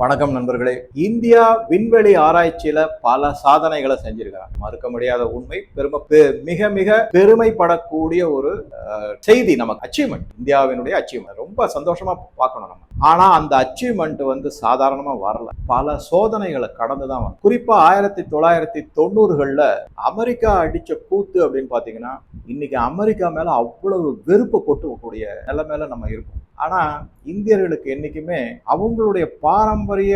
வணக்கம் நண்பர்களே. இந்தியா விண்வெளி ஆராய்ச்சியில பல சாதனைகளை செஞ்சிருக்காங்க மறுக்க முடியாத உண்மை பெருமை பெ- மிக மிக பெருமைப்படக்கூடிய ஒரு செய்தி நமக்கு. அச்சீவ்மெண்ட் இந்தியாவினுடைய அச்சீவ்மெண்ட் ரொம்ப சந்தோஷமா பார்க்கணும் நம்ம. ஆனா அந்த அச்சீவ்மெண்ட் வந்து சாதாரணமா வரல. பல சோதனைகளை கடந்து தான் வரும் குறிப்பா ஆயிரத்தி தொள்ளாயிரத்தி தொண்ணூறுகள்ல அமெரிக்கா அடிச்ச கூத்து அப்படின்னு பாத்தீங்கன்னா இன்னைக்கு அமெரிக்கா மேல அவ்வளவு வெறுப்பு கொட்டக்கூடிய நிலைமையில நம்ம இருக்கோம். ஆனால் இந்தியர்களுக்கு என்றைக்குமே அவங்களுடைய பாரம்பரிய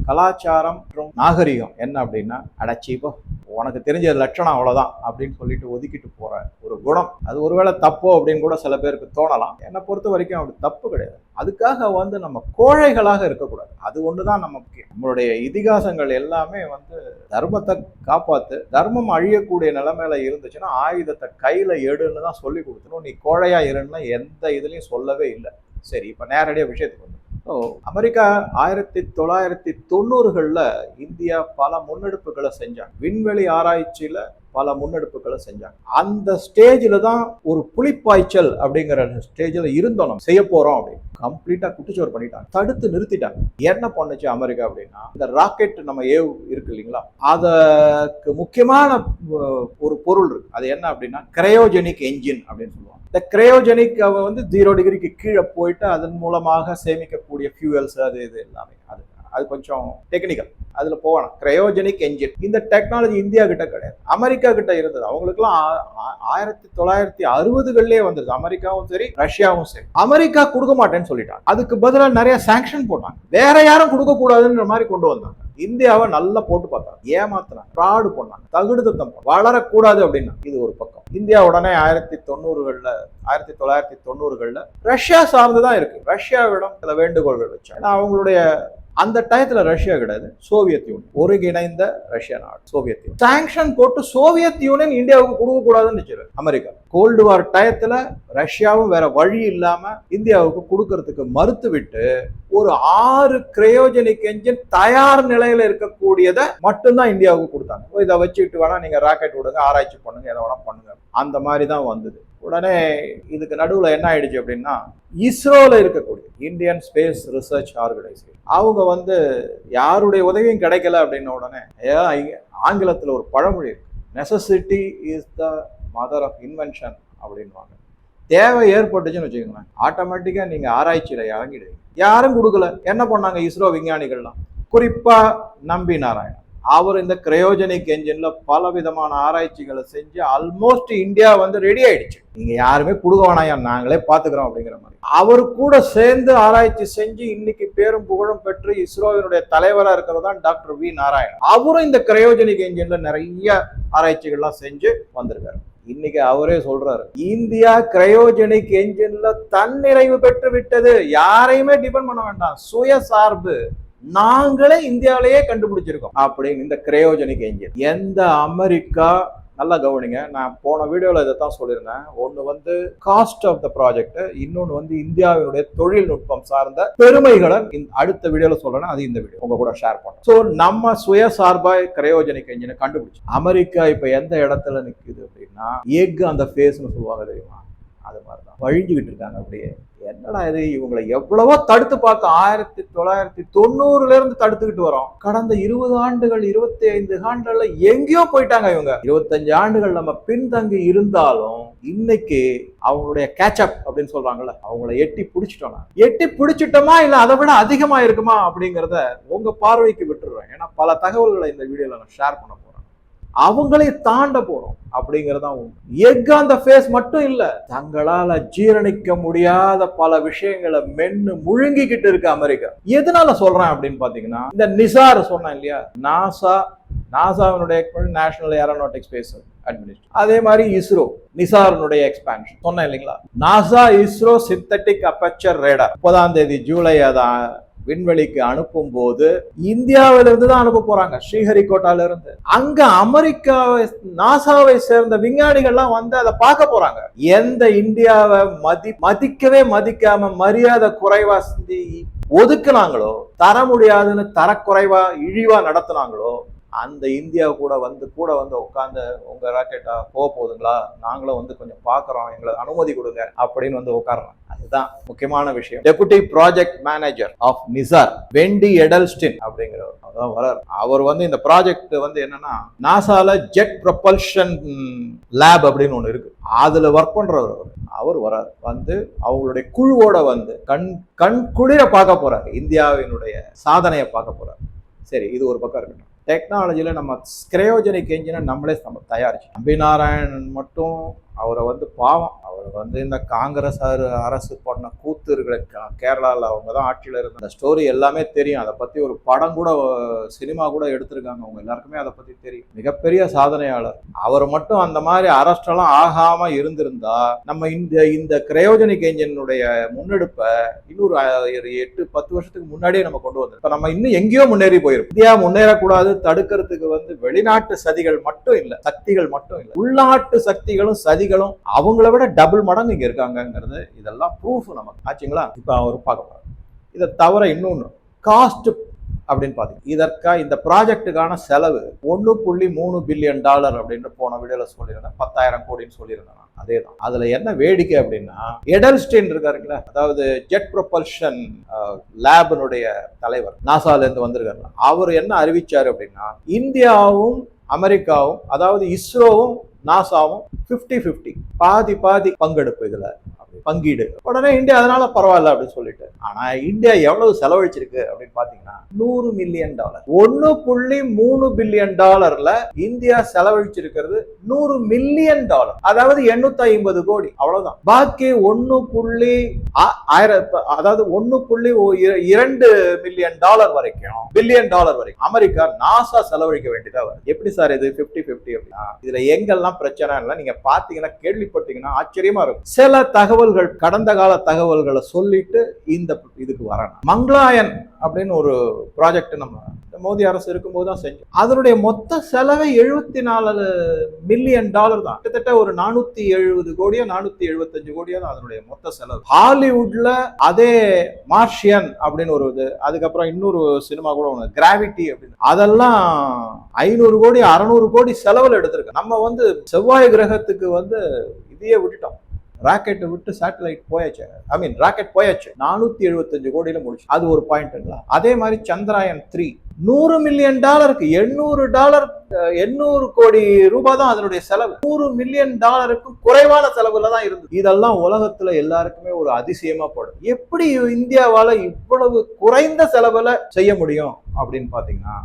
கலாச்சாரம் மற்றும் நாகரிகம் என்ன அப்படின்னா அடச்சிப்போ உனக்கு தெரிஞ்ச லட்சணம் அவ்வளோதான் அப்படின்னு சொல்லிட்டு ஒதுக்கிட்டு போகிற ஒரு குணம். அது ஒருவேளை தப்போ அப்படின்னு கூட சில பேருக்கு தோணலாம். என்னை பொறுத்த வரைக்கும் அப்படி தப்பு கிடையாது. அதுக்காக வந்து நம்ம கோழைகளாக இருக்கக்கூடாது. அது ஒன்று நம்ம முக்கியம். நம்மளுடைய இதிகாசங்கள் எல்லாமே வந்து தர்மத்தை காப்பாற்று தர்மம் அழியக்கூடிய நிலைமையில இருந்துச்சுன்னா ஆயுதத்தை கையில் எடுன்னு தான் சொல்லி கொடுத்துணும் நீ கோழையாக இருன்னா எந்த இதுலேயும் சொல்லவே இல்லை. சரி இப்போ நேரடியாக விஷயத்துக்கு வந்து அமெரிக்கா ஆயிரத்தி தொள்ளாயிரத்தி தொண்ணூறுகளில் இந்தியா பல முன்னெடுப்புகளை செஞ்சாங்க. விண்வெளி ஆராய்ச்சியில பல முன்னெடுப்புகளை செஞ்சாங்க. அந்த ஸ்டேஜில் தான் ஒரு புலிப்பாய்ச்சல் அப்படிங்கிற ஸ்டேஜில் இருந்தோம் நம்ம. செய்ய போகிறோம் அப்படின்னு. கம்ப்ளீட்டாக குட்டிச்சோறு பண்ணிட்டாங்க. தடுத்து நிறுத்திட்டாங்க. என்ன பண்ணுச்சு அமெரிக்கா அப்படின்னா இந்த ராக்கெட் நம்ம ஏவ் இருக்கு இல்லைங்களா? அதுக்கு முக்கியமான ஒரு பொருள் இருக்கு. அது என்ன அப்படின்னா கிரையோஜெனிக் என்ஜின் அப்படின்னு சொல்லுவாங்க. இந்த கிரையோஜெனிக் வந்து ஜீரோ டிகிரிக்கு கீழே போயிட்டு அதன் மூலமாக இருக்கக்கூடிய ஃபியூவல்ஸ் அது இது எல்லாமே. அது அது கொஞ்சம் டெக்னிக்கல் அதில் போகலாம். கிரையோஜெனிக் என்ஜின் இந்த டெக்னாலஜி இந்தியா கிட்ட கிடையாது. அமெரிக்கா கிட்ட இருந்தது. அவங்களுக்குலாம் ஆ- ஆயிரத்தி தொள்ளாயிரத்தி அறுபதுகளிலே வந்தது அமெரிக்காவும் சரி ரஷ்யாவும் சரி. அமெரிக்கா கொடுக்க மாட்டேன்னு சொல்லிட்டாங்க. அதுக்கு பதிலாக நிறைய சாங்ஷன் போட்டாங்க. வேற யாரும் கொடுக்கக்கூடாதுன்ற மாதிரி கொண்டு வந்தாங்க. இந்தியாவை நல்லா போட்டு பார்த்தாங்க. ஏமாத்தினாங்க. ஃப்ராடு பண்ணாங்க. தகுடுதத்தம் வளரக்கூடாது அப்படின்னா இது ஒரு பக்கம். இந்தியா உடனே ஆயிரத்தி தொண்ணூறுகள்ல ஆயிரத்தி தொள்ளாயிரத்தி தொண்ணூறுகள்ல ரஷ்யா சார்ந்துதான் இருக்கு. ரஷ்யாவிடம் சில வேண்டுகோள்கள் வச்சாங்க. ஏன்னா அவங்களுடைய அந்த டயத்துல ரஷ்யா கிடையாது சோவியத் யூனியன். ஒருங்கிணைந்த ரஷ்யா நாடு சோவியத் யூனியன். சாங்ஷன் போட்டு சோவியத் யூனியன் இந்தியாவுக்கு கொடுக்க கூடாதுன்னு அமெரிக்கா. கோல்டு வார் டயத்துல ரஷ்யாவும் வேற வழி இல்லாம இந்தியாவுக்கு கொடுக்கறதுக்கு மறுத்து விட்டு ஒரு ஆறு கிரயோஜெனிக் என்ஜின் தயார் நிலையில இருக்கக்கூடியதை மட்டும்தான் இந்தியாவுக்கு கொடுத்தாங்க. இதை வச்சுக்கிட்டு வேணா நீங்க ராக்கெட் விடுங்க ஆராய்ச்சி பண்ணுங்க எதை வேணா பண்ணுங்க. அந்த மாதிரி தான் வந்தது. உடனே இதுக்கு நடுவில் என்ன ஆயிடுச்சு அப்படின்னா இஸ்ரோவில் இருக்கக்கூடிய இந்தியன் ஸ்பேஸ் ரிசர்ச் ஆர்கனைசேஷன் அவங்க வந்து யாருடைய உதவியும் கிடைக்கல அப்படின்ன உடனே ஆங்கிலத்தில் ஒரு பழமொழி இருக்கு. Necessity is the mother of invention அப்படின்வாங்க தேவை ஏற்பட்டுச்சுன்னு வச்சுக்கோங்களேன். ஆட்டோமேட்டிக்காக நீங்கள் ஆராய்ச்சியில் இறங்கிடுவீங்க. யாரும் கொடுக்கல. என்ன பண்ணாங்க இஸ்ரோ விஞ்ஞானிகள்லாம்? குறிப்பாக நம்பி நாராயணன். அவர் இந்த கிரையோஜெனிக் என்ஜின்ல பல விதமான ஆராய்ச்சிகளை செஞ்சு ஆல்மோஸ்ட் இந்தியா வந்து ரெடி ஆயிடுச்சு. நீங்க யாருமே கொடுக்க வேணாயா நாங்களே பாத்துக்கிறோம் அப்படிங்கிற மாதிரி. அவர் கூட சேர்ந்து ஆராய்ச்சி செஞ்சு இன்னைக்கு பேரும் புகழும் பெற்று இஸ்ரோவினுடைய தலைவரா இருக்கிறது தான் டாக்டர் வி நாராயணன். அவரும் இந்த கிரையோஜெனிக் என்ஜின்ல நிறைய ஆராய்ச்சிகள்லாம் செஞ்சு வந்திருக்காரு. இன்னைக்கு அவரே சொல்றாரு இந்தியா கிரையோஜெனிக் என்ஜின்ல தன்னிறைவு பெற்று விட்டது. யாரையுமே டிபெண்ட் பண்ண வேண்டாம். சுயசார்பு. நாங்களே இந்தியாவிலேயே கண்டுபிடிச்சிருக்கோம். அப்படின்னு இந்த கிரையோஜெனிக் என்ஜின் எந்த அமெரிக்கா நல்லா கவனிங்க நான் போன வீடியோவில் இதை தான் சொல்லியிருந்தேன். ஒன்று வந்து காஸ்ட் ஆஃப் த ப்ராஜெக்ட் இன்னொன்று வந்து இந்தியாவினுடைய தொழில்நுட்பம் சார்ந்த பெருமைகளை அடுத்த வீடியோவில் சொல்கிறேன் அது இந்த வீடியோ. உங்கள் கூட ஷேர் பண்ணேன் ஸோ நம்ம சுய சார்பாய் கிரையோஜெனிக் என்ஜினை கண்டுபிடிச்சு. அமெரிக்கா இப்போ எந்த இடத்துல நிற்குது அப்படின்னா எக் அந்த ஃபேஸ்னு சொல்லுவாங்க தெரியுமா? அது மாதிரி தான் வழிஞ்சுக்கிட்டு இருக்காங்க அப்படியே. என்னடா இது? இவங்களை எவ்வளவோ தடுத்து பார்த்தோம் ஆயிரத்தி தொள்ளாயிரத்தி தொண்ணூறுல இருந்து தடுத்துக்கிட்டு வரோம். கடந்த இருபது ஆண்டுகள் இருபத்தி ஐந்து ஆண்டுகள்ல எங்கேயோ போயிட்டாங்க இவங்க. இருபத்தஞ்சு ஆண்டுகள் நம்ம பின்தங்கி இருந்தாலும் இன்னைக்கு அவங்களுடைய கேட்சப் அப்படின்னு சொல்றாங்கல்ல அவங்கள எட்டி பிடிச்சிட்டோம் எட்டி பிடிச்சிட்டோமா இல்ல அதை விட அதிகமா இருக்குமா அப்படிங்கிறத உங்க பார்வைக்கு விட்டுடுறேன். ஏன்னா பல தகவல்களை இந்த வீடியோல நான் ஷேர் பண்ண அவங்களே தாண்ட போறோம் அப்படிங்கறதான் எக் அந்த ஃபேஸ் மட்டும் இல்ல தங்களால ஜீரணிக்க முடியாத பல விஷயங்களை மென்னு முழுங்கிக்கிட்டு இருக்கு அமெரிக்கா. எதனால சொல்றேன் அப்படின்னு பாத்தீங்கன்னா இந்த நிசார் சொன்னேன் இல்லையா? நாசா நாசாவினுடைய நேஷனல் ஏரோநாட்டிக் ஸ்பேஸ் அட்மினிஸ்ட்ரேஷன் அதே மாதிரி இஸ்ரோ நிசாரனுடைய எக்ஸ்பான்ஷன் சொன்னேன் இல்லைங்களா? NASA ISRO synthetic aperture radar முப்பதாம் தேதி ஜூலை அதை விண்வெளிக்கு அனுப்பும் போது இந்தியாவில இருந்து தான் அனுப்ப போறாங்க ஸ்ரீஹரிகோட்டால இருந்து அங்க அமெரிக்காவை நாசாவை சேர்ந்த விஞ்ஞானிகள்லாம் வந்து அதை பார்க்க போறாங்க. எந்த இந்தியாவை மதி மதிக்கவே மதிக்காம மரியாதை குறைவா சிந்தி ஒதுக்குனாங்களோ தர முடியாதுன்னு தரக்குறைவா இழிவா நடத்துனாங்களோ அந்த இந்தியா கூட வந்து கூட வந்து உட்காந்து உங்கள் ராக்கெட்டா? போக போகுதுங்களா? நாங்களும் வந்து கொஞ்சம் பார்க்குறோம் எங்களை அனுமதி கொடுங்க. அப்படின்னு வந்து உட்கார்றாங்க. அதுதான் முக்கியமான விஷயம். Deputy project manager of NISAR Wendy Edelstein அப்படிங்கிறவர் அதான் வரார் அவர் வந்து இந்த ப்ராஜெக்ட் வந்து என்னன்னா நாசால ஜெட் ப்ரொபல்ஷன் லேப் அப்படின்னு ஒன்று இருக்கு. அதுல ஒர்க் பண்றவர் அவர். அவர் வரார் வந்து அவங்களுடைய குழுவோட வந்து கண் கண் குளிர பார்க்க போறாரு. இந்தியாவினுடைய சாதனையை பார்க்க போறாரு. சரி இது ஒரு பக்கம் இருக்கட்டும். டெக்னாலஜியில் நம்ம ஸ்க்ரையோஜனிக் என்ஜினை நம்மளே நம்ம தயாரிச்சு நம்பி நாராயணன் மட்டும் அவரை வந்து பாவம். அவர் வந்து இந்த காங்கிரஸ் அரசு பண்ண கூத்து இருக்கிற கேரளால அவங்க தான் ஆட்சியில் இருந்த அந்த ஸ்டோரி எல்லாமே தெரியும். அதை பற்றி ஒரு படம் கூட சினிமா கூட எடுத்திருக்காங்க. அவங்க எல்லாருக்குமே அதை பற்றி தெரியும். மிகப்பெரிய சாதனையாளர். அவர் மட்டும் அந்த மாதிரி அரஸ்டெல்லாம் ஆகாமல் ஆகாம இருந்திருந்தா நம்ம இந்த இந்த கிரயோஜனிக் என்ஜினுடைய முன்னெடுப்பை இன்னொரு ஒரு எட்டு பத்து வருஷத்துக்கு முன்னாடியே நம்ம கொண்டு வந்தோம் இப்போ நம்ம இன்னும் எங்கேயோ முன்னேறி போயிருக்கோம். இந்தியா முன்னேறக்கூடாது தடுக்கிறதுக்கு வந்து வெளிநாட்டு சதிகள் மட்டும் இல்லை சக்திகள் மட்டும் இல்லை. உள்நாட்டு சக்திகளும் சதி சதிகளும் அவங்கள விட டபுள் மடங்கு இங்க இருக்காங்கங்கிறது இதெல்லாம் ப்ரூஃப் நமக்கு. ஆச்சுங்களா? இப்ப அவர் பார்க்க போறோம் இதை தவிர இன்னொன்று காஸ்ட் அப்படின்னு பார்த்தீங்க. இதற்காக இந்த ப்ராஜெக்ட்டுக்கான செலவு ஒன்று புள்ளி மூணு பில்லியன் டாலர் அப்படின்னு போன வீடியோவில் சொல்லியிருந்தேன். பத்தாயிரம் கோடின்னு சொல்லியிருந்தேன் அதே தான். அதில் என்ன வேடிக்கை அப்படின்னா எடல்ஸ்டீன் இருக்காருங்களா அதாவது ஜெட் ப்ரொபல்ஷன் லேபினுடைய தலைவர் நாசாலேருந்து வந்திருக்காரு. அவர் என்ன அறிவிச்சாரு அப்படின்னா இந்தியாவும் அமெரிக்காவும் அதாவது இஸ்ரோவும் நாசாவும் ஃபிஃப்டி ஃபிஃப்டி பாதி பாதி பங்கெடுப்பு இதில். பங்கீடு. உடனே இந்தியா அதனால பரவாயில்ல அப்படின்னு சொல்லிட்டு. ஆனா இந்தியா எவ்வளவு செலவழிச்சிருக்கு அப்படின்னு பாத்தீங்கன்னா நூறு மில்லியன் டாலர் ஒன்னு புள்ளி மூணு பில்லியன் டாலர்ல இந்தியா செலவழிச்சிருக்கிறது நூறு மில்லியன் டாலர் அதாவது எண்ணூத்தி ஐம்பது கோடி. அவ்வளவுதான். பாக்கி ஒன்னு புள்ளி ஆ- ஆயிரம் அதாவது ஒன்னு புள்ளி ஓ- இர- இரண்டு மில்லியன் டாலர் வரைக்கும் பில்லியன் டாலர் வரைக்கும் அமெரிக்கா நாசா செலவழிக்க வேண்டியதா வருது. எப்படி சார் இது? 50 50 அப்படின்னா இதுல எங்கெல்லாம் பிரச்சனை இல்லை நீங்க பாத்தீங்கன்னா கேள்விப்பட்டீங்கன்னா ஆச்சரியமா இருக்கும். சில தகவல் தகவல்கள் கடந்த கால தகவல்களை சொல்லிட்டு இந்த இதுக்கு வரணும். மங்களாயன் அப்படின்னு ஒரு ப்ராஜெக்ட் நம்ம மோதி மோடி அரசு இருக்கும்போது தான் செஞ்சோம். அதனுடைய மொத்த செலவை எழுபத்தி நாலு மில்லியன் டாலர் தான். கிட்டத்தட்ட ஒரு நானூத்தி எழுபது கோடியோ நானூத்தி எழுபத்தஞ்சு கோடியோ தான் அதனுடைய மொத்த செலவு. ஹாலிவுட்ல அதே மார்ஷியன் அப்படின்னு ஒரு இது அதுக்கப்புறம் இன்னொரு சினிமா கூட ஒன்று கிராவிட்டி அப்படின்னு. அதெல்லாம் ஐநூறு கோடி அறநூறு கோடி செலவில் எடுத்திருக்கு. நம்ம வந்து செவ்வாய் கிரகத்துக்கு வந்து இதையே விட்டுட்டோம். ராக்கெட்டை விட்டு சேட்டலைட் போயாச்சு. ஐ மீன் ராக்கெட் போயாச்சு. நானூத்தி எழுபத்தஞ்சு கோடியில முடிச்சு. அது ஒரு பாயிண்ட்டுங்களா அதே மாதிரி சந்திராயன் த்ரீ நூறு மில்லியன் டாலருக்கு எண்ணூறு டாலர் எண்ணூறு கோடி ரூபாய் தான் அதனுடைய செலவு. நூறு மில்லியன் டாலருக்கும் குறைவான செலவுல தான் இருந்தது. இதெல்லாம் உலகத்துல எல்லாருக்குமே ஒரு அதிசயமா படும். எப்படி இந்தியாவால இவ்வளவு குறைந்த செலவுல செய்ய முடியும் அப்படின்னு பாத்தீங்கன்னா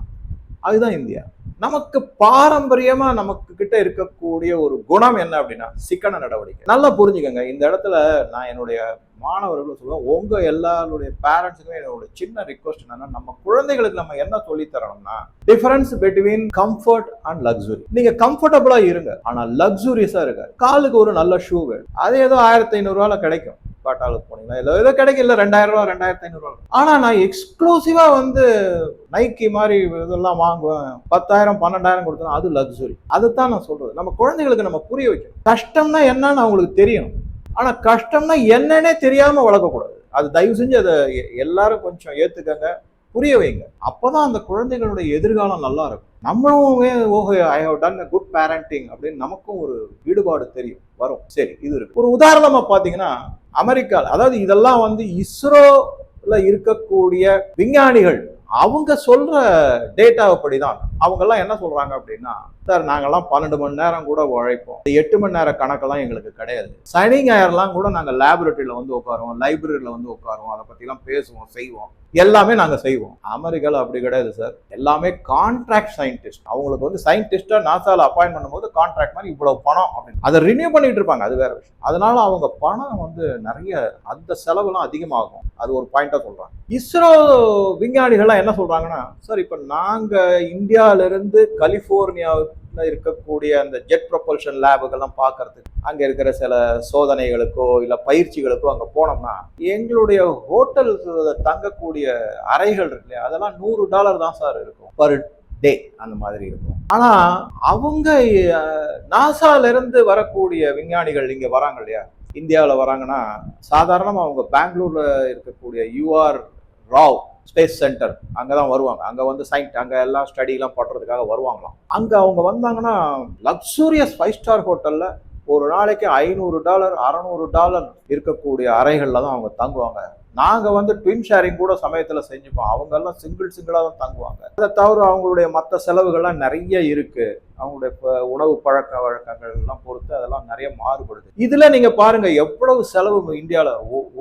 அதுதான் இந்தியா. நமக்கு பாரம்பரியமா நமக்கு கிட்ட இருக்கக்கூடிய ஒரு குணம் என்ன அப்படின்னா சிக்கன நடவடிக்கை. நல்லா புரிஞ்சுக்கோங்க. இந்த இடத்துல நான் என்னுடைய மாணவர்களும் சொல்லுவேன் உங்க எல்லாருடைய பேரண்ட்ஸுக்குமே என்னோட சின்ன ரிக்வஸ்ட் என்னன்னா நம்ம குழந்தைகளுக்கு நம்ம என்ன சொல்லி தரணும்னா difference between comfort and luxury நீங்க கம்ஃபர்டபுளா இருங்க. ஆனா லக்ஸுரியஸா இருக்க காலுக்கு ஒரு நல்ல ஷூ வேணும். அது ஏதோ ஆயிரத்தி ஐநூறு கிடைக்கும். பாட்டாளுக்கு போனீங்கன்னா இல்லை ஏதோ கிடைக்கும் இல்லை ரெண்டாயிரம் ரூபா ரெண்டாயிரத்தி ஐநூறுரூவா ஆனால் ஆனா நான் எக்ஸ்க்ளூசிவா வந்து நைக்கி மாதிரி இதெல்லாம் வாங்குவேன். பத்தாயிரம் பன்னெண்டாயிரம் கொடுத்தா அது லக்ஸுரி அதுதான் நான் சொல்றது. நம்ம குழந்தைகளுக்கு நம்ம புரிய வைக்கணும். கஷ்டம்னா என்னன்னு அவங்களுக்கு தெரியணும். ஆனா கஷ்டம்னா என்னன்னே தெரியாம வளர்க்கக்கூடாது. அது தயவு செஞ்சு அதை எ- எல்லாரும் கொஞ்சம் ஏத்துக்கங்க. புரிய வைங்க. அப்போதான் அந்த குழந்தைகளுடைய எதிர்காலம் நல்லா இருக்கும். நம்மளும் ஓஹோ I have done good parenting அப்படின்னு நமக்கும் ஒரு ஈடுபாடு தெரியும். வரும். சரி இது இருக்கு. ஒரு உதாரணமா பாத்தீங்கன்னா அமெரிக்கா அதாவது இதெல்லாம் வந்து இஸ்ரோல இருக்கக்கூடிய விஞ்ஞானிகள் அவங்க சொல்ற டேட்டாவை தான் அவங்க எல்லாம் என்ன சொல்றாங்க அப்படின்னா சார் நாங்கெல்லாம் பன்னெண்டு மணி நேரம் கூட உழைப்போம். இந்த எட்டு மணி நேர கணக்கெல்லாம் எங்களுக்கு கிடையாது. சனி ஞாயிறெல்லாம் கூட நாங்கள் லேபரட்டரியில வந்து உட்காருவோம் லைப்ரரியில வந்து உட்காருவோம் அதை பத்திலாம் பேசுவோம் செய்வோம். எல்லாமே நாங்கள் செய்வோம். அமெரிக்கால அப்படி கிடையாது சார் எல்லாமே கான்ட்ராக்ட் சயின்டிஸ்ட் அவங்களுக்கு வந்து சயின்டிஸ்ட்டாக நாசாவில் அப்பாயின் பண்ணும்போது கான்ட்ராக்ட் மாதிரி இவ்வளோ பணம் அப்படின்னு. அதை ரினியூ பண்ணிட்டு இருப்பாங்க அது வேற விஷயம். அதனால அவங்க பணம் வந்து நிறைய அந்த செலவுலாம் அதிகமாகும். அது ஒரு பாயிண்டாக சொல்கிறாங்க இஸ்ரோ விஞ்ஞானிகள்லாம் என்ன சொல்கிறாங்கன்னா சார் இப்போ நாங்கள் இந்தியாவிலேருந்து கலிஃபோர்னியாவுக்கு இருக்கக்கூடிய அந்த ஜெட் ப்ரொபல்ஷன் லேபுகள்லாம் பார்க்கறதுக்கு அங்கே இருக்கிற சில சோதனைகளுக்கோ இல்லை பயிற்சிகளுக்கோ அங்கே போனோம்னா எங்களுடைய ஹோட்டல் தங்கக்கூடிய அறைகள் இருக்கு இல்லையா? அதெல்லாம் நூறு டாலர் தான் சார் இருக்கும். பர் டே அந்த மாதிரி இருக்கும். ஆனால் அவங்க நாசாலேருந்து வரக்கூடிய விஞ்ஞானிகள் இங்கே வராங்க இல்லையா? இந்தியாவில் வராங்கன்னா சாதாரணமாக அவங்க பெங்களூரில் இருக்கக்கூடிய யூஆர் ராவ் ஸ்பேஸ் சென்டர் அங்கே தான் வருவாங்க. அங்கே வந்து சயின்ட் அங்கே எல்லாம் ஸ்டடிலாம் பண்ணுறதுக்காக வருவாங்களாம். அங்கே அவங்க வந்தாங்கன்னா லக்ஸூரியஸ் ஃபைவ் ஸ்டார் ஹோட்டலில் ஒரு நாளைக்கு ஐநூறு டாலர் அறநூறு டாலர் இருக்கக்கூடிய அறைகளில் தான் அவங்க தங்குவாங்க. நாங்கள் வந்து ட்வின் ஷேரிங் கூட சமயத்தில் செஞ்சுப்போம். அவங்கெல்லாம் சிங்கிள் சிங்கிளாக தான் தங்குவாங்க. அதை தவிர அவங்களுடைய மற்ற செலவுகள்லாம் நிறைய இருக்குது அவங்களுடைய உணவு பழக்க வழக்கங்கள் எல்லாம் பொறுத்து அதெல்லாம் நிறைய மாறுபடுது. இதில் நீங்கள் பாருங்கள் எவ்வளவு செலவு இந்தியாவில்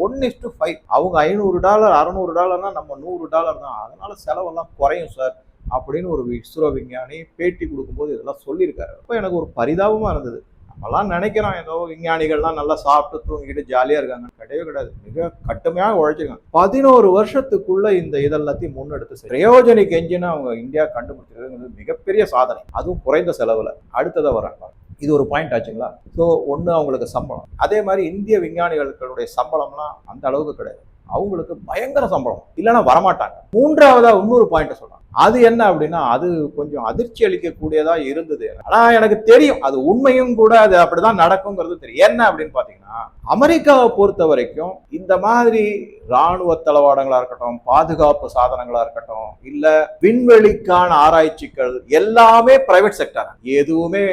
ஒன் இஸ்டு ஃபைவ் அவங்க ஐநூறு டாலர் அறநூறு டாலர்னா நம்ம நூறு டாலர் தான். அதனால் செலவெல்லாம் குறையும் சார் அப்படின்னு ஒரு இஸ்ரோ விஞ்ஞானி பேட்டி கொடுக்கும்போது இதெல்லாம் சொல்லியிருக்காரு. அப்போ எனக்கு ஒரு பரிதாபமாக இருந்தது. நம்மலாம் நினைக்கிறோம் ஏதோ விஞ்ஞானிகள்லாம் நல்லா சாப்பிட்டு தூங்கிட்டு ஜாலியா இருக்காங்க. கிடையவே கிடையாது. மிக கட்டுமையாக உழைச்சிருக்காங்க. பதினோரு வருஷத்துக்குள்ள இந்த இதெல்லாத்தையும் முன்னெடுத்து பிரயோஜனிக் என்ஜினை அவங்க இந்தியா கண்டுபிடிச்சிருக்கிறது மிகப்பெரிய சாதனை. அதுவும் குறைந்த செலவுல. அடுத்ததை வராங்க இது ஒரு பாயிண்ட் ஆச்சுங்களா? ஸோ ஒன்று அவங்களுக்கு சம்பளம். அதே மாதிரி இந்திய விஞ்ஞானிகளுடைய சம்பளம்லாம் அந்த அளவுக்கு கிடையாது. அவங்களுக்கு பயங்கர சம்பளம். இல்லைன்னா வரமாட்டாங்க. மூன்றாவதா இன்னொரு பாயிண்ட்டை சொல்றாங்க. அது என்ன அப்படின்னா அது கொஞ்சம் அதிர்ச்சி அளிக்கக்கூடியதா இருந்தது. ஆனா எனக்கு தெரியும். அது உண்மையும் கூட அது அப்படிதான் நடக்குங்கிறது தெரியும். என்ன அப்படின்னு பாத்தீங்கன்னா அமெரிக்காவை பொறுத்த வரைக்கும் இந்த மாதிரி ராணுவ தளவாடங்களா இருக்கட்டும் பாதுகாப்பு சாதனங்களா இருக்கட்டும் இல்ல விண்வெளிக்கான ஆராய்ச்சிகள் எல்லாமே பிரைவேட் செக்டர் எதுவுமே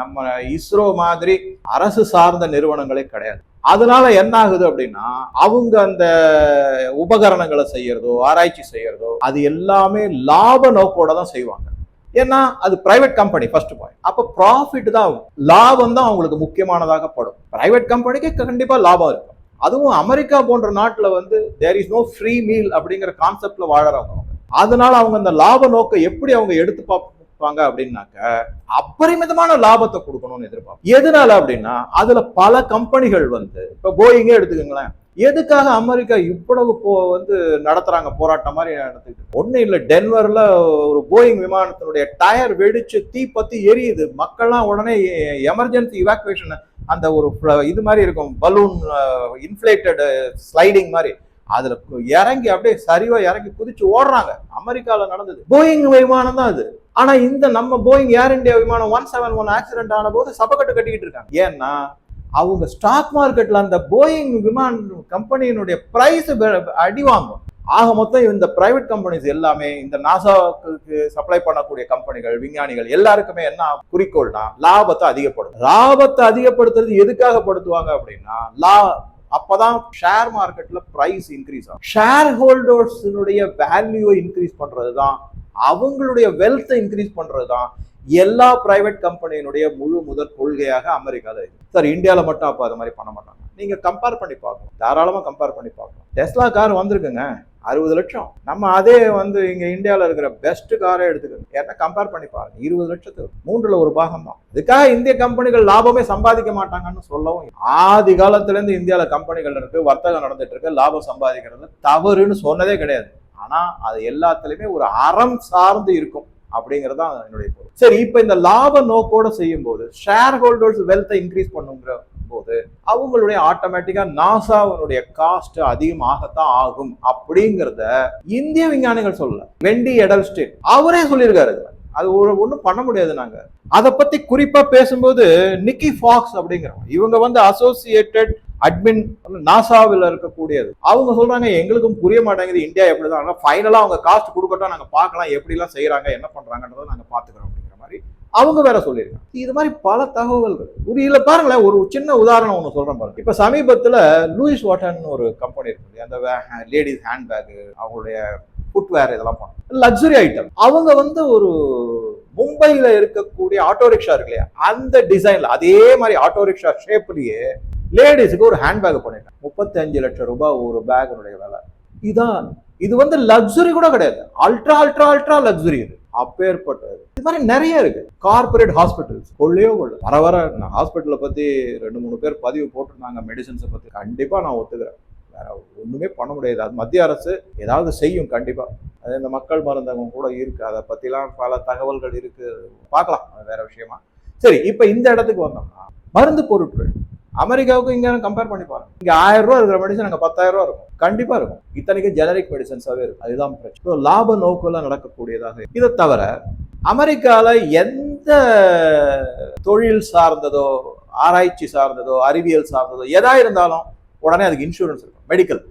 நம்ம இஸ்ரோ மாதிரி அரசு சார்ந்த நிறுவனங்களே கிடையாது. அதனால என்ன ஆகுது அப்படின்னா அவங்க அந்த உபகரணங்களை செய்யறதோ ஆராய்ச்சி செய்யறதோ அது எல்லாமே லாப நோக்கோட தான் செய்வாங்க. ஏன்னா அது பிரைவேட் கம்பெனி ஃபர்ஸ்ட் பாயிண்ட் அப்ப ப்ராஃபிட் தான் ஆகும் லாபம் தான் அவங்களுக்கு முக்கியமானதாக படும். பிரைவேட் கம்பெனிக்கு கண்டிப்பா லாபம் இருக்கும். அதுவும் அமெரிக்கா போன்ற நாட்டில் வந்து there is no free meal அப்படிங்கிற கான்செப்ட்ல வாழறவங்க. அதனால அவங்க அந்த லாப நோக்கை எப்படி அவங்க எடுத்து பார்ப்போம் பார்ப்பாங்க அப்படின்னாக்க அபரிமிதமான லாபத்தை கொடுக்கணும்னு எதிர்பார்ப்போம். எதனால அப்படின்னா அதுல பல கம்பெனிகள் வந்து இப்ப போயிங்கே எடுத்துக்கோங்களேன். எதுக்காக அமெரிக்கா இவ்வளவு போ வந்து நடத்துறாங்க போராட்டம் மாதிரி நடத்திட்டு ஒண்ணு இல்ல டென்வர்ல ஒரு போயிங் விமானத்தினுடைய டயர் வெடிச்சு தீ பத்தி எரியுது. மக்கள்லாம் உடனே எமர்ஜென்சி இவாக்குவேஷன் அந்த ஒரு இது மாதிரி இருக்கும் பலூன் இன்ஃபிளேட்டட் ஸ்லைடிங் மாதிரி. அதுல இறங்கி அப்படியே சரிவா இறங்கி குதிச்சு ஓடுறாங்க. அமெரிக்கால நடந்தது. போயிங் விமானம் தான் அது. ஆனா இந்த நம்ம போயிங் ஏர் இந்தியா விமானம் ஒன் செவன் ஒன் ஆக்சிடென்ட் ஆன போது சபக்கட்டு கட்டிக்கிட்டு இருக்காங்க. ஏன்னா அவங்க ஸ்டாக் மார்க்கெட்ல அந்த போயிங் விமான கம்பெனியினுடைய பிரைஸ் அடி வாங்கும். ஆக மொத்தம் இந்த பிரைவேட் கம்பெனிஸ் எல்லாமே இந்த நாசாவுக்கு சப்ளை பண்ணக்கூடிய கம்பெனிகள் விஞ்ஞானிகள் எல்லாருக்குமே என்ன குறிக்கோள்னா லாபத்தை அதிகப்படுத்தும். லாபத்தை அதிகப்படுத்துறது எதுக்காக படுத்துவாங்க அப்படின்னா லா அப்பதான் ஷேர் மார்க்கெட்ல பிரைஸ் இன்க்ரீஸ் ஆகும். ஷேர் ஹோல்டர்ஸினுடைய வேல்யூவை இன்க்ரீஸ் பண்றது தான் அவங்களுடைய வெல்த்தை இன்க்ரீஸ் பண்றது தான் எல்லா பிரைவேட் கம்பெனியினுடைய முழு முதல் கொள்கையாக அமெரிக்காவில் இருக்கு. சார் இந்தியாவில் மட்டும் அப்போ அது மாதிரி பண்ண மாட்டாங்க. நீங்க கம்பேர் பண்ணி பார்க்கணும். தாராளமாக கம்பேர் பண்ணி பார்க்கணும் டெஸ்லா கார் வந்திருக்குங்க. அறுபது லட்சம். நம்ம அதே வந்து இங்க இந்தியாவில் இருக்கிற பெஸ்ட் காரே எடுத்துக்கணும். ஏன்னா கம்பேர் பண்ணி பாருங்க. இருபது லட்சத்துக்கு மூன்றுல ஒரு பாகம் தான் இதுக்காக இந்திய கம்பெனிகள் லாபமே சம்பாதிக்க மாட்டாங்கன்னு சொல்லவும் ஆதி காலத்துலேருந்து இந்தியாவில் கம்பெனிகள் இருக்கு வர்த்தகம் நடந்துட்டு இருக்கு லாபம் சம்பாதிக்கிறது தவறுன்னு சொன்னதே கிடையாது. ஆனா அது எல்லாத்துலயுமே ஒரு அறம் சார்ந்து இருக்கும் அப்படிங்கிறது தான் என்னுடைய பொருள். சரி இப்போ இந்த லாப நோக்கோட செய்யும் போது ஷேர் ஹோல்டர்ஸ் வெல்த்தை இன்க்ரீஸ் பண்ணுங்கிற போது அவங்களுடைய ஆட்டோமேட்டிக்கா நாசாவுடைய காஸ்ட் அதிகமாகத்தான் ஆகும் அப்படிங்கிறத இந்திய விஞ்ஞானிகள் சொல்லல. வெண்டி எடல்ஸ்டேட் அவரே சொல்லியிருக்காரு அது ஒரு ஒன்றும் பண்ண முடியாது நாங்க. அதை பத்தி குறிப்பா பேசும்போது நிக்கி ஃபாக்ஸ் அப்படிங்கிறவங்க இவங்க வந்து அசோசியேட்டட் அட்மின் நாசாவில் இருக்கக்கூடியது. அவங்க சொல்றாங்க எங்களுக்கும் புரிய மாட்டேங்குது இந்தியா எப்படிதான் ஆனால் ஃபைனலாக அவங்க காஸ்ட் கொடுக்கட்டும் நாங்கள் பார்க்கலாம் எப்படிலாம் செய்யறாங்க என்ன பண்றாங்கன்றதை நாங்கள் பார்த்துக்கிறோம். அவங்க வேற சொல்லியிருக்காங்க. இது மாதிரி பல தகவல்கள் ஒரு இதில் பாருங்களேன் ஒரு சின்ன உதாரணம் ஒன்று சொல்கிறேன் பாருங்க. இப்போ சமீபத்தில் லூயிஸ் வாட்டன் ஒரு கம்பெனி இருக்கு அந்த லேடிஸ் ஹேண்ட்பேக் அவங்களுடைய ஃபுட்வேர் இதெல்லாம் பண்ணும் லக்ஸுரி ஐட்டம் அவங்க வந்து ஒரு மும்பையில் இருக்கக்கூடிய ஆட்டோ ரிக்ஷா இருக்கு இல்லையா? அந்த டிசைனில் அதே மாதிரி ஆட்டோ ரிக்ஷா ஷேப்லேயே லேடிஸுக்கு ஒரு ஹேண்ட்பேக் பண்ணிருக்காங்க. முப்பத்தஞ்சு லட்சம் ரூபாய் ஒரு பேக்கினுடைய விலை. இதான். இது வந்து லக்ஸுரி கூட கிடையாது. அல்ட்ரா அல்ட்ரா அல்ட்ரா லக்ஸுரி இது. அப்பேற்பட்டது. இது மாதிரி நிறைய இருக்கு. கார்பரேட் ஹாஸ்பிட்டல்ஸ் கொள்ளையோ கொள்ள வர வர நான் ஹாஸ்பிட்டலை பத்தி ரெண்டு மூணு பேர் பதிவு போட்டிருந்தாங்க மெடிசன்ஸை பத்தி. கண்டிப்பா நான் ஒத்துக்கிறேன். வேற ஒண்ணுமே பண்ண முடியாது. அது மத்திய அரசு ஏதாவது செய்யும் கண்டிப்பா. அது இந்த மக்கள் மருந்தகம் கூட இருக்கு. அதை பத்திலாம் பல தகவல்கள் இருக்கு. பார்க்கலாம். வேற விஷயமா. சரி இப்ப இந்த இடத்துக்கு வந்தோம்னா மருந்து பொருட்கள். அமெரிக்காவுக்கும் இங்க கம்பேர் பண்ணி பாருங்க. இங்க ஆயிரம் ரூபா இருக்கிற மெடிசன் அங்க பத்தாயிரம் ரூபா இருக்கும். கண்டிப்பா இருக்கும். இத்தனைக்கு ஜெனரிக் மெடிசன்ஸாவே இருக்கும். அதுதான் பிரச்சனை. So, லாப நோக்கெல்லாம் நடக்கக்கூடியதாக இதை தவிர அமெரிக்கால எந்த தொழில் சார்ந்ததோ ஆராய்ச்சி சார்ந்ததோ அறிவியல் சார்ந்ததோ எதா இருந்தாலும் உடனே அதுக்கு இன்சூரன்ஸ் இருக்கும். மெடிக்கல்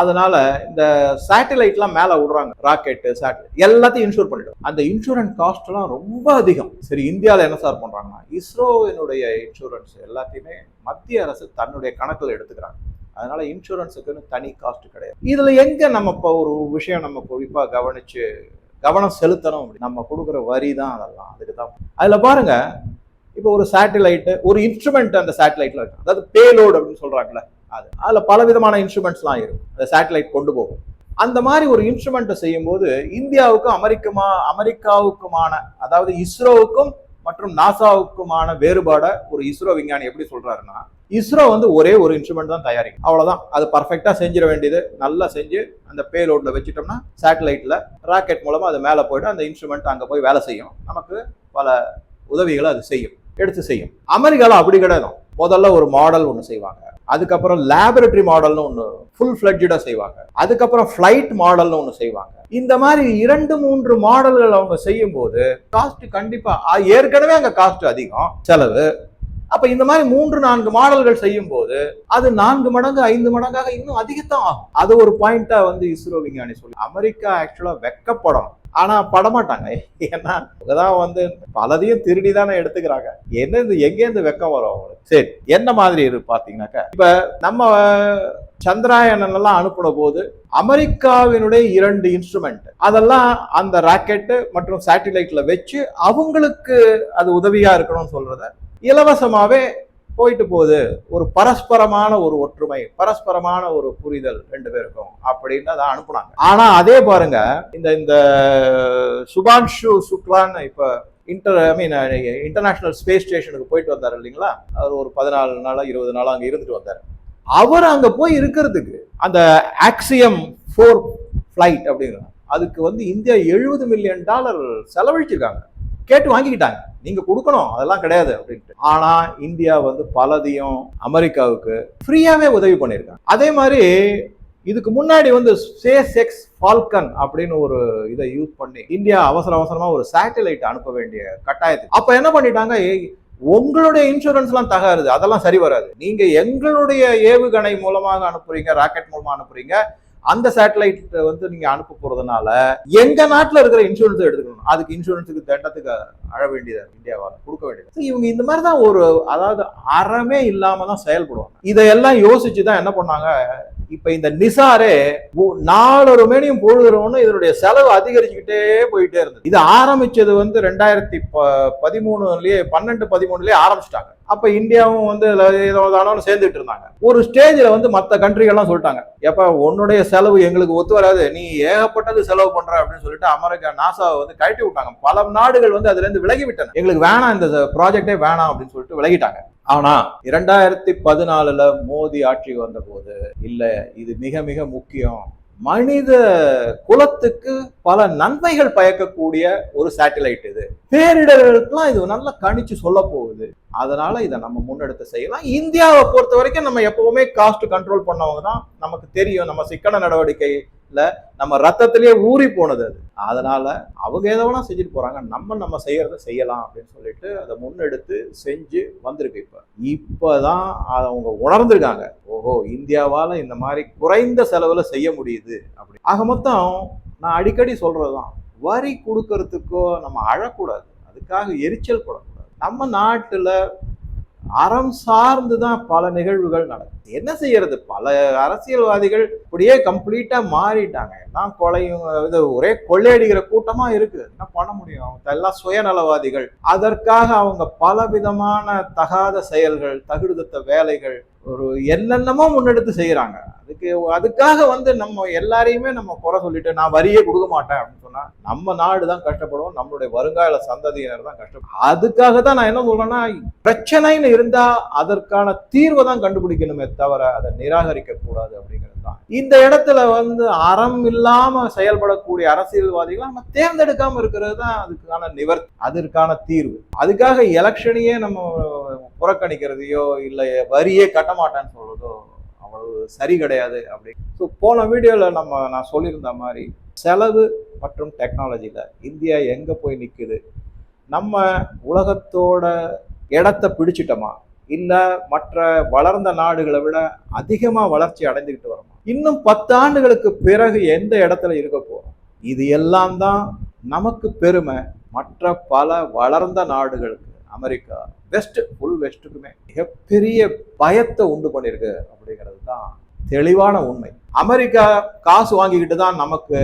அதனால இந்த சேட்டலைட்லாம் மேலே விடுறாங்க. ராக்கெட்டு சேட்டலைட் எல்லாத்தையும் இன்சூர் பண்ணிடும். அந்த இன்சூரன்ஸ் காஸ்ட்லாம் ரொம்ப அதிகம். சரி இந்தியாவில் என்ன சார் பண்ணுறாங்கன்னா இஸ்ரோவினுடைய இன்சூரன்ஸ் எல்லாத்தையுமே மத்திய அரசு தன்னுடைய கணக்கில் எடுத்துக்கிறாங்க. அதனால இன்சூரன்ஸுக்குன்னு தனி காஸ்ட் கிடையாது. இதுல எங்க நம்ம இப்போ ஒரு விஷயம் நம்ம குறிப்பா கவனிச்சு கவனம் செலுத்தணும் அப்படி. நம்ம கொடுக்குற வரி தான் அதெல்லாம். அதுக்கு தான். அதுல பாருங்க இப்போ ஒரு சேட்டலைட்டு ஒரு இன்ஸ்ட்ருமெண்ட் அந்த சேட்டலைட்ல இருக்கு அதாவது பேலோடு அப்படின்னு சொல்றாங்கல்ல அது. அதில் பல விதமான இன்ஸ்ட்ருமெண்ட்ஸ்லாம் இருக்கும் அந்த சேட்டலைட் கொண்டு போகும். அந்த மாதிரி ஒரு இன்ஸ்ட்ருமெண்ட்டை செய்யும்போது இந்தியாவுக்கும் அமெரிக்கமா அமெரிக்காவுக்குமான அதாவது இஸ்ரோவுக்கும் மற்றும் நாசாவுக்குமான வேறுபாடை ஒரு இஸ்ரோ விஞ்ஞானி எப்படி சொல்றாருன்னா இஸ்ரோ வந்து ஒரே ஒரு இன்ஸ்ட்ருமெண்ட் தான் தயாரிக்கும். அவ்வளவுதான். அது பர்ஃபெக்டா செஞ்சிட வேண்டியது. நல்லா செஞ்சு அந்த பேலோட்ல வச்சுட்டோம்னா சேட்டலைட்ல ராக்கெட் மூலமா அது மேலே போயிட்டு அந்த இன்ஸ்ட்ருமெண்ட் அங்க போய் வேலை செய்யும். நமக்கு பல உதவிகளை அது செய்யும். எடுத்து செய்யும். அமெரிக்காவில் அப்படி கிடையாது. முதல்ல ஒரு மாடல் ஒன்று செய்வாங்க. அதுக்கப்புறம் லேபரட்டரி மாடல்னு ஒன்று ஃபுல் ஃபிளட்ஜாக செய்வாங்க. அதுக்கப்புறம் ஃப்ளைட் மாடல்னு ஒன்று செய்வாங்க. இந்த மாதிரி இரண்டு மூன்று மாடல்கள் அவங்க செய்யும் போது காஸ்ட் கண்டிப்பா ஏற்கனவே அங்கே காஸ்ட் அதிகம் செலவு. அப்ப இந்த மாதிரி மூன்று நான்கு மாடல்கள் செய்யும் போது அது நான்கு மடங்கு ஐந்து மடங்காக இன்னும் அதிகத்தான் ஆகும். அது ஒரு பாயிண்டா வந்து இஸ்ரோ விஞ்ஞானி சொல்லி அமெரிக்கா ஆக்சுவலா வெக்கப்படும். ஆனால் படமாட்டாங்க. ஏன்னா தான் வந்து பலதையும் திருடி தானே எடுத்துக்கிறாங்க. என்னது எங்கேருந்து வெக்கம் வரும் அவங்களுக்கு? சரி என்ன மாதிரி இரு பார்த்தீங்கன்னாக்கா இப்போ நம்ம சந்திராயன் எல்லாம் அனுப்பின போது அமெரிக்காவினுடைய இரண்டு இன்ஸ்ட்ருமெண்ட் அதெல்லாம் அந்த ராக்கெட்டு மற்றும் சேட்டிலைட்ல வச்சு அவங்களுக்கு அது உதவியா இருக்கணும்னு சொல்றத இலவசமாவே போயிட்டு போகுது. ஒரு பரஸ்பரமான ஒரு ஒற்றுமை பரஸ்பரமான ஒரு புரிதல் ரெண்டு பேருக்கும் அப்படின்னு அதை அனுப்புனாங்க. ஆனா அதே பாருங்க இந்த இந்த சுபான்ஷு சுக்லான்னு இப்ப inter I mean international space ஸ்டேஷனுக்கு போயிட்டு வந்தார் இல்லைங்களா? அவர் ஒரு பதினாலு நாளா இருபது நாளா அங்கே இருந்துட்டு வந்தார். அவர் அங்க போய் இருக்கிறதுக்கு அந்த ஆக்சியம் ஃபோர் ஃபிளைட் அப்படிங்கிற அதுக்கு வந்து இந்தியா எழுபது மில்லியன் டாலர் செலவழிச்சிருக்காங்க. கேட்டு வாங்கிக்கிட்டாங்க. நீங்க கொடுக்கணும் அதெல்லாம் கிடையாது அப்படின்ட்டு. ஆனா இந்தியா வந்து பலதையும் அமெரிக்காவுக்கு ஃப்ரீயாவே உதவி பண்ணியிருக்காங்க. அதே மாதிரி இதுக்கு முன்னாடி வந்து ஸ்பேஸ் எக்ஸ் ஃபால்கன் அப்படின்னு ஒரு இதை யூஸ் பண்ணி இந்தியா அவசர அவசரமா ஒரு சேட்டலைட் அனுப்ப வேண்டிய கட்டாயத்துக்கு. அப்ப என்ன பண்ணிட்டாங்க? ஏய், உங்களுடைய இன்சூரன்ஸ்லாம் தகாது அதெல்லாம் சரி வராது. நீங்க எங்களுடைய ஏவுகணை மூலமாக அனுப்புறீங்க ராக்கெட் மூலமா அனுப்புறீங்க அந்த சேட்டலைட் வந்து நீங்க அனுப்ப போறதுனால எங்க நாட்டுல இருக்கிற இன்சூரன்ஸ் எடுத்துக்கணும். அதுக்கு இன்சூரன்ஸுக்கு தண்டத்துக்கு அழ வேண்டியது இந்தியாவால் கொடுக்க வேண்டியது? இவங்க இந்த மாதிரி தான் ஒரு அதாவது அறமே இல்லாம தான் செயல்படுவாங்க. இதையெல்லாம் யோசிச்சு தான் என்ன பண்ணாங்க? இப்ப இந்த நிசாரே ஒ- நாலொரு மேனியும் பொழுதுறவொன்னு இதனுடைய செலவு அதிகரிச்சுக்கிட்டே போயிட்டே இருந்தது. இது ஆரம்பிச்சது வந்து ரெண்டாயிரத்தி ப பதிமூணுலயே பன்னெண்டு பதிமூணுலயே ஆரம்பிச்சிட்டாங்க. அப்ப இந்தியாவும் வந்து ஏதாவது தானோன்னு சேர்ந்துட்டு இருந்தாங்க. ஒரு ஸ்டேஜ்ல வந்து மற்ற கண்ட்ரிகள்லாம் சொல்லிட்டாங்க. எப்ப உன்னுடைய செலவு எங்களுக்கு ஒத்து வராது. நீ ஏகப்பட்டது செலவு பண்ற அப்படின்னு சொல்லிட்டு அமெரிக்கா நாசாவை வந்து கழட்டி விட்டாங்க. பல நாடுகள் வந்து அதுல இருந்து விலகி விட்டன. எங்களுக்கு வேணாம் இந்த ப்ராஜெக்டே வேணாம் அப்படின்னு சொல்லிட்டு விலகிட்டாங்க. ஆனா இரண்டாயிரத்தி பதினாலுல மோடி ஆட்சிக்கு வந்தபோது இல்ல இது மிக மிக முக்கியம். மனித குலத்துக்கு பல நன்மைகள் பயக்கக்கூடிய ஒரு சேட்டலைட் இது. பேரிடர்களுக்கெல்லாம் இது நல்லா கணிச்சு சொல்ல போகுது. அதனால இதை நம்ம முன்னெடுத்து செய்யலாம். இந்தியாவை பொறுத்த வரைக்கும் நம்ம எப்பவுமே காஸ்ட் கண்ட்ரோல் பண்ணவங்க தான். நமக்கு தெரியும் நம்ம சிக்கன நடவடிக்கையில நம்ம ரத்தத்திலேயே ஊறி போனது அது. அதனால அவங்க எதவெல்லாம் செஞ்சுட்டு போறாங்க. நம்ம நம்ம செய்யறத செய்யலாம் அப்படின்னு சொல்லிட்டு அதை முன்னெடுத்து செஞ்சு வந்திருக்கு இப்ப. இப்பதான் அவங்க உணர்ந்திருக்காங்க. ஓஹோ இந்தியாவால் இந்த மாதிரி குறைந்த செலவில் செய்ய முடியுது அப்படி. ஆக மொத்தம் நான் அடிக்கடி சொல்கிறது தான் வரி கொடுக்கறதுக்கோ நம்ம அழக்கூடாது. அதுக்காக எரிச்சல் படக்கூடாது. நம்ம நாட்டில் அறம் சார்ந்து தான் பல நிகழ்வுகள் நடக்குது. என்ன செய்யறது? பல அரசியல்வாதிகள் இப்படியே கம்ப்ளீட்டா மாறிட்டாங்க. எல்லாம் கொலையும் இது ஒரே கொள்ளையடிக்கிற கூட்டமா இருக்கு. என்ன பண்ண முடியும்? அவங்க எல்லாம் சுயநலவாதிகள். அதற்காக அவங்க பல விதமான தகாத செயல்கள் தகுடுதத்த வேலைகள் ஒரு என்னென்னமோ முன்னெடுத்து செய்கிறாங்க அதுக்கு அதுக்காக வந்து நம்ம எல்லாரையுமே நம்ம குறை சொல்லிட்டு நான் வரியே கொடுக்க மாட்டேன் அப்படின்னு சொன்னா நம்ம நாடு தான் கஷ்டப்படுவோம் நம்மளுடைய வருங்கால சந்ததியினர் தான் கஷ்டப்படும் அதுக்காக தான் நான் என்ன சொல்றேன்னா பிரச்சனைன்னு இருந்தா அதற்கான தீர்வை தான் கண்டுபிடிக்கணுமே தவிர அதை நிராகரிக்க கூடாது அப்படிங்கிறது தான். இந்த இடத்துல வந்து அறம் இல்லாம செயல்படக்கூடிய அரசியல்வாதிகளை நம்ம தேர்ந்தெடுக்காம இருக்கிறது தான் அதுக்கான நிவர் அதற்கான தீர்வு. அதுக்காக எலெக்ஷனையே நம்ம புறக்கணிக்கிறதையோ இல்லை வரியே கட்ட மாட்டேன்னு சொல்றதோ அவ்வளவு சரி கிடையாது அப்படி. ஸோ போன வீடியோவில் நம்ம நான் சொல்லியிருந்த மாதிரி செலவு மற்றும் டெக்னாலஜியில் இந்தியா எங்கே போய் நிற்குது நம்ம உலகத்தோட இடத்த பிடிச்சிட்டோமா? இல்லை மற்ற வளர்ந்த நாடுகளை விட அதிகமாக வளர்ச்சி அடைந்துக்கிட்டு வரோமா? இன்னும் பத்தாண்டுகளுக்கு பிறகு எந்த இடத்துல இருக்க போகிறோம் இது எல்லாம் தான் நமக்கு பெருமை. மற்ற பல வளர்ந்த நாடுகளுக்கு. அமெரிக்கா வெஸ்ட் ஃபுல் வெஸ்ட்டுக்குமே மிகப்பெரிய பயத்தை உண்டு பண்ணியிருக்கு அப்படிங்கிறது தான் தெளிவான உண்மை. அமெரிக்கா காசு வாங்கிக்கிட்டு தான் நமக்கு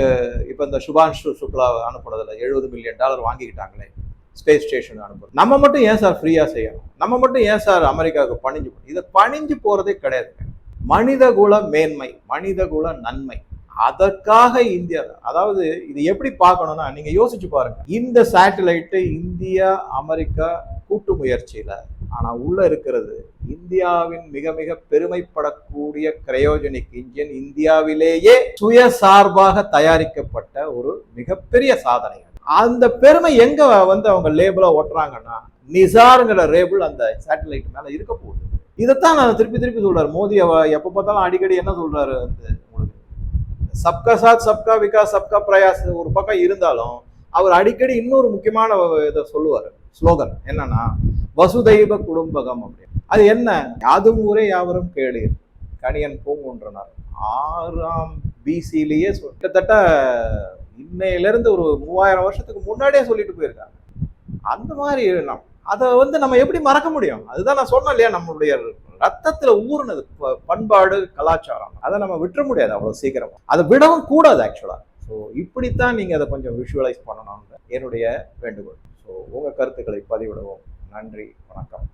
இப்போ இந்த சுபான்ஷு சுக்லா அனுப்புனதில் எழுபது மில்லியன் டாலர் வாங்கிக்கிட்டாங்களே ஸ்பேஸ் ஸ்டேஷன் அனுப்புறது. நம்ம மட்டும் ஏன் சார் ஃப்ரீயாக செய்யணும்? நம்ம மட்டும் ஏன் சார் அமெரிக்காவுக்கு பணிஞ்சு இதை பணிஞ்சு போகிறதே கிடையாது மனிதகுல மேன்மை மனிதகுல நன்மை. அதற்காக இந்தியா அதாவது இது எப்படி பார்க்கணும்னா நீங்க யோசிச்சு பாருங்க. இந்த சேட்டலைட்டு இந்தியா அமெரிக்கா கூட்டு முயற்சியில ஆனா உள்ள இருக்கிறது இந்தியாவின் மிக மிக பெருமைப்படக்கூடிய கிரையோஜெனிக் இன்ஜின் இந்தியாவிலேயே சுயசார்பாக தயாரிக்கப்பட்ட ஒரு மிகப்பெரிய சாதனை. அந்த பெருமை எங்க வந்து அவங்க லேபிள ஒட்டுறாங்கன்னா நிசாருங்கிற லேபிள் அந்த சேட்டலைட் மேல இருக்க போகுது. இதைத்தான் நான் திருப்பி திருப்பி சொல்றாரு. மோடி எப்ப பார்த்தாலும் அடிக்கடி என்ன சொல்றாரு அந்த உங்களுக்கு? சப்கா சாத் சப்கா விகாஸ் சப்கா பிரயாஸ் ஒரு பக்கம் இருந்தாலும் அவர் அடிக்கடி இன்னொரு முக்கியமான இதை சொல்லுவார். ஸ்லோகன் என்னன்னா வசுதைவ குடும்பகம் அப்படின்னு. அது என்ன? யாதும் ஊரே யாவரும் கேளீர். கணியன் பூங்குன்றனார் ஆறாம் பிசிலேயே கிட்டத்தட்ட இன்னையிலிருந்து ஒரு மூவாயிரம் வருஷத்துக்கு முன்னாடியே சொல்லிட்டு போயிருக்காங்க அந்த மாதிரி நான் அதை வந்து நம்ம எப்படி மறக்க முடியும்? அதுதான் நான் சொன்னேன் இல்லையா நம்மளுடைய ரத்தத்துல ஊறுனது ப- பண்பாடு கலாச்சாரம். அதை நம்ம விட்டுற முடியாது அவ்வளவு சீக்கிரம். அதை விடவும் கூடாது ஆக்சுவலா ஸோ இப்படித்தான் நீங்க அதை கொஞ்சம் விஷுவலைஸ் பண்ணணும்னு என்னுடைய வேண்டுகோள். ஸோ உங்க கருத்துக்களை பதிவிடவும். நன்றி வணக்கம்.